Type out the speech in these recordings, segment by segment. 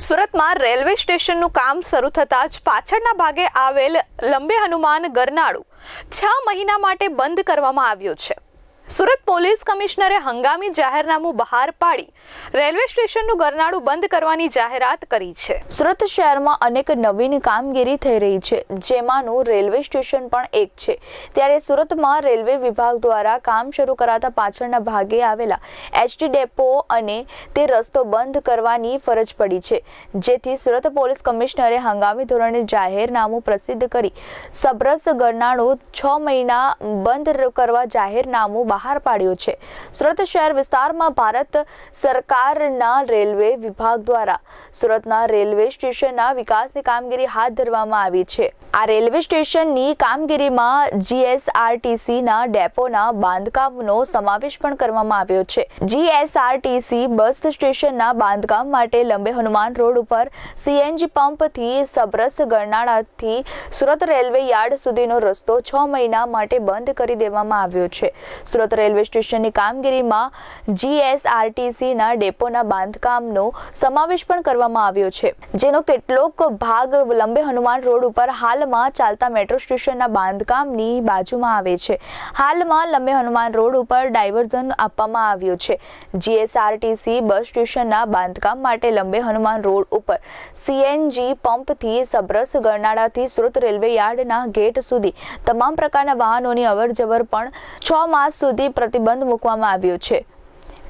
સુરતમાં રેલવે સ્ટેશનનું કામ શરૂ થતાં જ પાછળના ભાગે આવેલ લંબે હનુમાન ગરનાળું છ મહિના માટે બંધ કરવામાં આવ્યું છે. સુરત પોલીસ કમિશનરે હંગામી જાહેરનામું બહાર પાડી રેલવે સ્ટેશનનું ગરનાળું બંધ કરવાની જાહેરાત કરી છે. સુરત શહેરમાં અનેક નવીન કામગીરી થઈ રહી છે, જેમાંનું રેલવે સ્ટેશન પણ એક છે. ત્યારે સુરતમાં રેલવે વિભાગ દ્વારા કામ શરૂ કરાતા પાછળના ભાગે આવેલા એચટી ડેપો અને તે રસ્તો બંધ કરવાની ફરજ પડી છે. જેથી સુરત પોલીસ કમિશનરે હંગામી ધોરણે જાહેરનામું પ્રસિદ્ધ કરી સબરસ ગરનાળું છ મહિના બંધ કરવા જાહેરનામું બહાર પાડ્યું છે. સુરત શહેર વિસ્તારમાં ભારત સરકારના રેલવે વિભાગ દ્વારા સુરતના રેલવે સ્ટેશનના વિકાસની કામગીરી હાથ ધરવામાં આવી છે. આ રેલવે સ્ટેશનની કામગીરીમાં જીએસઆરટીસીના ડેપોના બાંધકામનો સમાવેશ પણ કરવામાં આવ્યો છે. જીએસઆરટીસી બસ સ્ટેશનના બાંધકામ માટે લંબે હનુમાન રોડ ઉપર સીએનજી પંપથી સબરસ ગરનાળાથી સુરત રેલવે યાર્ડ સુધીનો રસ્તો છ મહિના માટે બંધ કરી દેવામાં આવ્યો છે. સુરત રેલવે સ્ટેશનની કામગીરીમાં જીએસઆરટીસીના ડેપોના બાંધકામનો સમાવેશ પણ કરવામાં આવ્યો છે, જેનો કેટલોક ભાગ લંબે હનુમાન રોડ ઉપર હાલમાં ચાલતા મેટ્રો સ્ટેશનના બાંધકામની બાજુમાં આવે છે. હાલમાં લંબે હનુમાન રોડ ઉપર ડાયવર્ઝન આપવામાં આવ્યું છે. જીએસઆરટીસી બસ સ્ટેશનના બાંધકામ માટે લંબે હનુમાન રોડ ઉપર સીએનજી પંપથી સબરસ ગરનાળાથી સુરત રેલવે યાર્ડના ગેટ સુધી તમામ પ્રકારના વાહનોની અવરજવર પણ છ માસ સુધી પ્રતિબંધ મૂકવામાં આવ્યો છે,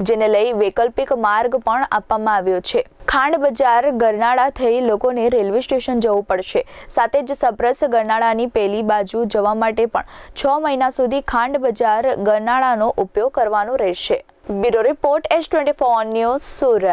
જેને લઈ વૈકલ્પિક માર્ગ પણ આપવામાં આવ્યો છે. ખાંડ બજાર ગરનાળા થઈ લોકોને રેલવે સ્ટેશન જવું પડશે. સાથે જ સબરસ ગરનાળાની પેલી બાજુ જવા માટે પણ છ મહિના સુધી ખાંડ બજાર ગરનાળાનો ઉપયોગ કરવાનો રહેશે. Bureau report S twenty four news Surat.